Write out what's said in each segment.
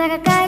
saga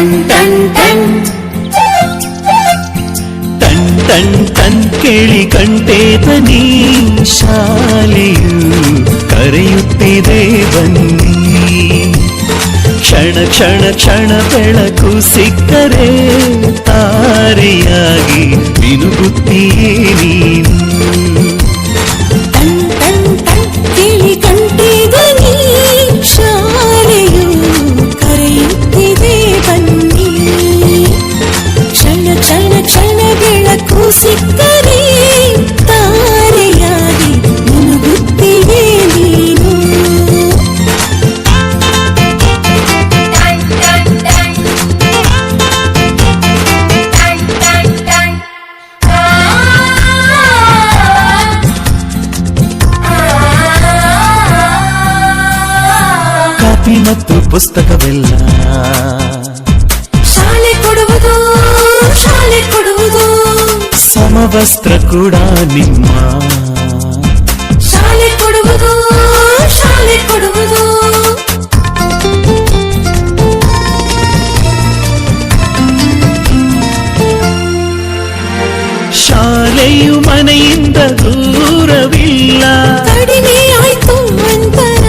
ಟನ್ ಟನ್ ಟನ್ ಟನ್ ಟನ್ ಟನ್ ಕೇಳಿ ಶಾಲೆಯು ಕರೆಯುತ್ತಿದೆ ಬನ್ನಿ ಕ್ಷಣ ಕ್ಷಣ ಕ್ಷಣ ಬೆಳಕು ಸಿಕ್ಕರೆ ತಾರೆಯಾಗಿ, ಮಿನುಗುತ್ತೀಯೇ ಸಮವಸ್ತ್ರ ಕೂಡ ನಿಮ್ಮ ಶಾಲೆ ಕೊಡುವುದು ಶಾಲೆ ಕೊಡುವುದು ಶಾಲೆಯು ಮನೆಯಿಂದ ದೂರವಿಲ್ಲ ಕಡಿಮೆ ಆಯ್ತು ಅಂತರ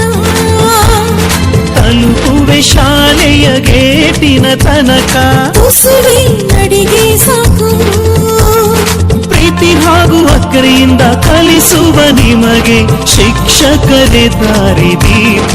ತಲುಪುವೆ ಶಾಲೆಯ ಗೇಟಿನ ತನಕ ಅಕ್ಕರೆಯಿಂದ ಕಲಿಸುವ ನಿಮಗೆ ಶಿಕ್ಷಕರೇ ದಾರಿ ದೀಪ